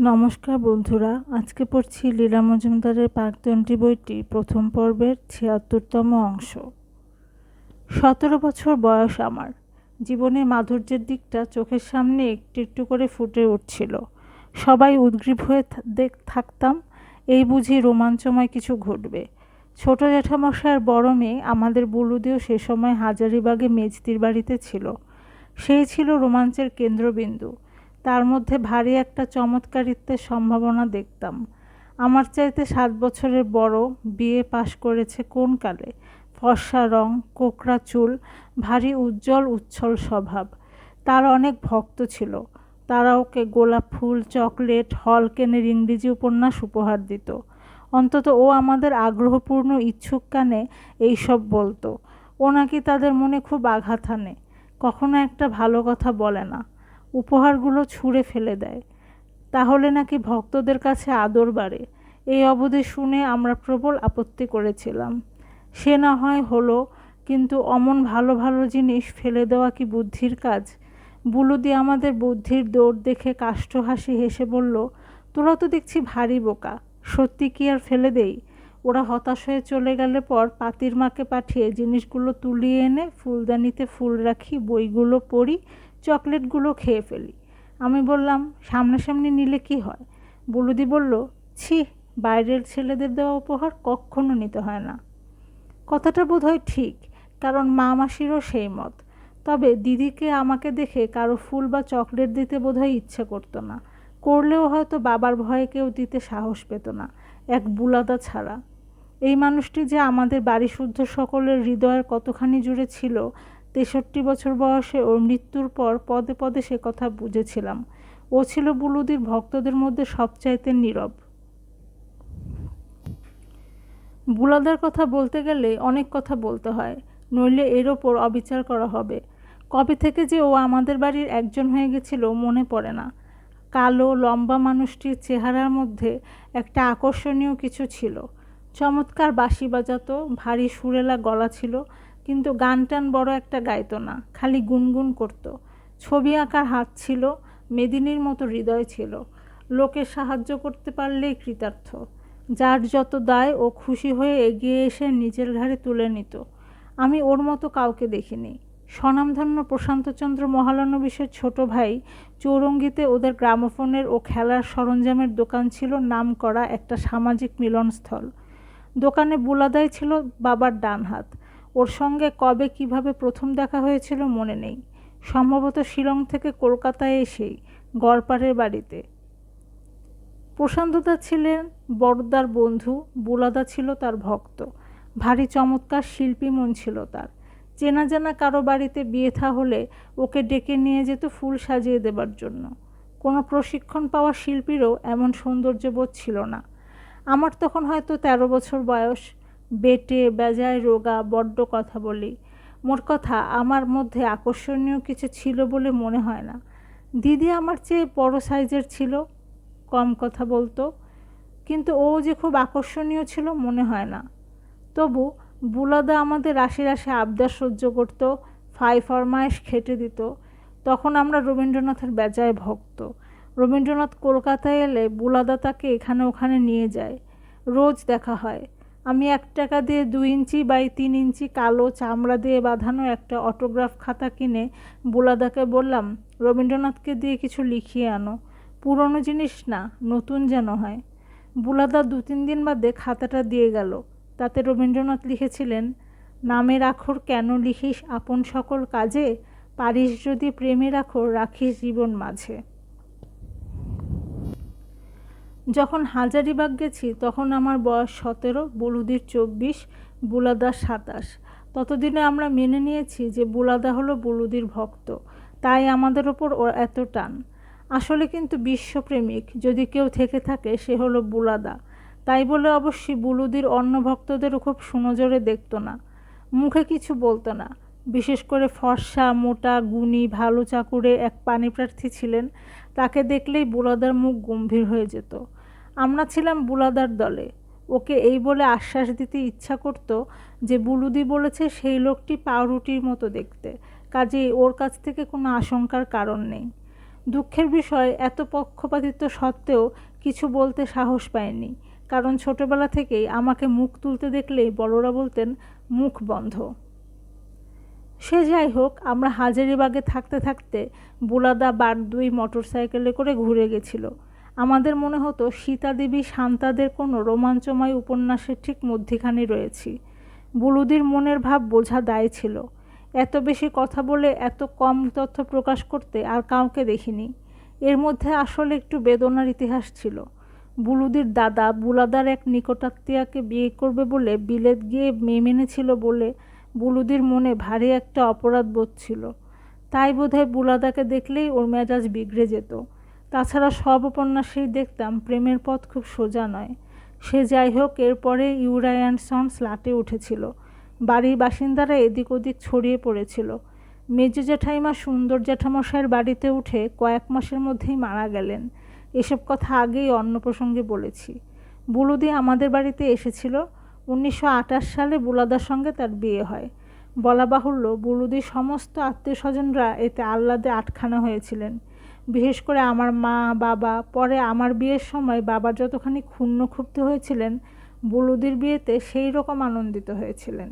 নমস্কার বন্ধুরা, আজকে পড়ছি লীলা মজুমদারের পাকদণ্ডী বইটি, প্রথম পর্বের ছিয়াত্তরতম অংশ। সতেরো বছর বয়স আমার। জীবনে মাধুর্যের দিকটা চোখের সামনে একটু একটু করে ফুটে উঠছিল। সবাই উদ্গ্রীব হয়ে দেখ, থাকতাম, এই বুঝি রোমাঞ্চময় কিছু ঘটবে। ছোট জ্যাঠামশায়ের বড় মেয়ে আমাদের বুলুদেও সে সময় হাজারিবাগে মেজদির বাড়িতে ছিল। সেই ছিল রোমাঞ্চের কেন্দ্রবিন্দু। তার মধ্যে ভারী একটা চমৎকারিত্বের সম্ভাবনা দেখতাম। আমার চাইতে সাত বছরের বড় বিয়ে পাশ করেছে কোন কালে? ফর্সা রং, কোকড়া চুল, ভারী উজ্জ্বল উচ্ছল স্বভাব। তার অনেক ভক্ত ছিল। তারা ওকে গোলাপ ফুল, চকলেট, হল কেনের ইংরেজি উপন্যাস উপহার দিত। অন্তত ও আমাদের আগ্রহপূর্ণ ইচ্ছুক কানে এইসব বলতো। ও নাকি তাদের মনে খুব আঘাত আনে। কখনো একটা ভালো কথা বলে না। উপহারগুলো ছুঁড়ে ফেলে দেয়। তাহলে নাকি ভক্তদের কাছে আদর বাড়ে। এই অবধি শুনে আমরা প্রবল আপত্তি করেছিলাম। সে না হয় হলো, কিন্তু অমন ভালো ভালো জিনিস ফেলে দেওয়া কি বুদ্ধির কাজ? বুলুদি আমাদের বুদ্ধির দৌড় দেখে কাষ্ঠ হাসি হেসে বলল, তোরা তো দেখছি ভারী বোকা। সত্যি কি আর ফেলে দেই? ওরা হতাশ হয়ে চলে গেলে পর পাতির মাকে পাঠিয়ে জিনিসগুলো তুলিয়ে এনে ফুলদানিতে ফুল রাখি, বইগুলো পড়ি চকলেটগুলো খেয়ে ফেলি। আমি বললাম, সামনাসামনি নিলে কি হয়? বলুদি বলল, ছি, বাইরের ছেলেদের দেওয়া উপহার কখনো নিতে হয় না। কথাটা বোধ হয় ঠিক, কারণ মা মাসিরও সেই মত। তবে দিদিকে আমাকে দেখে কারও ফুল বা চকলেট দিতে বোধহয় ইচ্ছে করতো না। করলেও হয়তো বাবার ভয়ে কেউ দিতে সাহস পেত না, এক বুলাদা ছাড়া। এই মানুষটি যে আমাদের বাড়ি শুদ্ধ সকলের হৃদয়ের কতখানি জুড়ে ছিল তেষট্টি বছর বয়সে ওর মৃত্যুর পর পদে পদে সে কথা বুঝেছিলাম। ও ছিল বুলুদির ভক্তদের মধ্যে সবচাইতে নীরব। বুলাদার কথা বলতে গেলে অনেক কথা বলতে হয়, নইলে এর ওপর অবিচার করা হবে। কবে থেকে যে ও আমাদের বাড়ির একজন হয়ে গেছিল মনে পড়ে না। কালো, লম্বা মানুষটির চেহারার মধ্যে একটা আকর্ষণীয় কিছু ছিল। চমৎকার বাঁশি বাজাতো, ভারী সুরেলা গলা ছিল কিন্তু গান টান বড় একটা গাইতো না খালি গুনগুন করত। ছবি আঁকার হাত ছিল, মেদিনীর মতো হৃদয় ছিল। লোকে সাহায্য করতে পারলেই কৃতার্থ। যার যত দায়, ও খুশি হয়ে এগিয়ে এসে নিজের ঘাড়ে তুলে নিত। আমি ওর মতো কাউকে দেখিনি। স্বনামধন্য প্রশান্তচন্দ্র মহালানবিশের ছোট ভাই চৌরঙ্গিতে ওদের গ্রামোফোনের ও খেলার সরঞ্জামের দোকান ছিল, নাম করা একটা সামাজিক মিলনস্থল। দোকানে বুলাদাই ছিল বাবার ডান হাত ওর সঙ্গে কবে কীভাবে প্রথম দেখা হয়েছিল মনে নেই। সম্ভবত শিলং থেকে কলকাতায় এসেই, গড়পাড়ের বাড়িতে। প্রশান্তদা ছিলেন বড়দার বন্ধু, বুলাদা ছিল তার ভক্ত। ভারী চমৎকার শিল্পী মন ছিল তার। চেনা জানা কারও বাড়িতে বিয়ে থা হলে ওকে ডেকে নিয়ে যেত ফুল সাজিয়ে দেবার জন্য। কোনো প্রশিক্ষণ পাওয়া শিল্পীরও এমন সৌন্দর্যবোধ ছিল না। আমার তখন হয়তো তেরো বছর বয়স। বেটে, বেজায়, রোগা, বড্ড কথা বলি। মোট কথা, আমার মধ্যে আকর্ষণীয় কিছু ছিল বলে মনে হয় না। দিদি আমার চেয়ে বড় সাইজের ছিল, কম কথা বলতো। কিন্তু ও যে খুব আকর্ষণীয় ছিল মনে হয় না। তবু বুলাদা আমাদের রাশি রাশি আবদার সহ্য করত, ফাই ফরমায়েশ খেটে দিত। তখন আমরা রবীন্দ্রনাথের বেজায় ভক্ত। রবীন্দ্রনাথ কলকাতায় এলে বুলাদা তাকে এখানে ওখানে নিয়ে যায়। রোজ দেখা হয়। আমি এক টাকা দিয়ে দু ইঞ্চি বাই তিন ইঞ্চি কালো চামড়া দিয়ে বাঁধানো একটা অটোগ্রাফ খাতা কিনে বুলাদাকে বললাম, রবীন্দ্রনাথকে দিয়ে কিছু লিখিয়ে আনো। পুরনো জিনিস না, নতুন যেন হয়। বুলাদা দু তিন দিন বাদে খাতাটা দিয়ে গেল। তাতে রবীন্দ্রনাথ লিখেছিলেন, নামের আখর কেন লিখিস আপন সকল কাজে? পারিস যদি প্রেমের আখর, রাখিস জীবন মাঝে। যখন হাজারিবাগ গেছি, তখন আমার বয়স সতেরো, বুলুদির চব্বিশ বুলাদা সাতাশ। ততদিনে আমরা মেনে নিয়েছি যে বুলাদা হলো বুলুদির ভক্ত। তাই আমাদের ওপর ও এত টান। আসলে কিন্তু বিশ্বপ্রেমিক, যদি কেউ থেকে থাকে, সে হলো বুলাদা। তাই বলে অবশ্যই বুলুদির অন্য ভক্তদেরও খুব সুনজরে দেখত না। মুখে কিছু বলতো না। বিশেষ করে ফর্সা, মোটা, গুণী, ভালো চাকুরে এক পানিপ্রার্থী ছিলেন। তাকে দেখলেই বুলাদার মুখ গম্ভীর হয়ে যেত। আমরা ছিলাম বুলাদার দলে। ওকে এই বলে আশ্বাস দিতে ইচ্ছা করত যে বুলুদি বলেছে সেই লোকটি পাউরুটির মতো দেখতে। কাজেই ওর কাছ থেকে কোনো আশঙ্কার কারণ নেই। দুঃখের বিষয়, এত পক্ষপাতিত্ব সত্ত্বেও কিছু বলতে সাহস পায়নি। কারণ ছোটবেলা থেকেই আমাকে মুখ তুলতে দেখলেই বড়রা বলতেন, মুখ বন্ধ। সে যাই হোক, আমরা হাজারিবাগে থাকতে থাকতে বুলাদা বার দুই মোটর সাইকেলে করে ঘুরে গেছিল। আমাদের মনে হতো সীতা দেবী শান্তাদের কোনো রোমাঞ্চময় উপন্যাসের ঠিক মধ্যিখানে রয়েছি। বুলুদির মনের ভাব বোঝা দায় ছিল। এত বেশি কথা বলে এত কম তথ্য প্রকাশ করতে আর কাউকে দেখিনি। এর মধ্যে আসলে একটু বেদনার ইতিহাস ছিল। বুলুদির দাদা বুলাদার এক নিকটাত্মীয়াকে বিয়ে করবে বলে বিলেত গিয়ে মেয়ে মেনেছিল বলে বুলুদির মনে ভারী একটা অপরাধ বোধ ছিল। তাই বোধহয় বুলাদাকে দেখলেই ওর মেজাজ বিগড়ে যেত। তাছাড়া সব উপন্যাসেই দেখতাম, প্রেমের পথ খুব সোজা নয়। সে যাই হোক, এরপরে ইউরা অ্যান্ড সন্স উঠেছিল। বাড়ির বাসিন্দারা এদিক ওদিক ছড়িয়ে পড়েছিল। মেজো জ্যাঠাইমা সুন্দর জ্যাঠামশাইয়ের বাড়িতে উঠে কয়েক মাসের মধ্যেই মারা গেলেন। এসব কথা আগেই অন্য প্রসঙ্গে বলেছি। বুলুদি আমাদের বাড়িতে এসেছিল। উনিশশো আটাশ সালে বুলাদার সঙ্গে তার বিয়ে হয়। বলা বাহুল্য, বুলুদির সমস্ত আত্মীয় স্বজনরা এতে আহ্লাদে আটখানা হয়েছিলেন। বিশেষ করে আমার মা, বাবা, পরে আমার বিয়ের সময় বাবা যতখানি ক্ষুণ্ণ ক্ষুব্ধ হয়েছিলেন, বুলুদির বিয়েতে সেই রকম আনন্দিত হয়েছিলেন।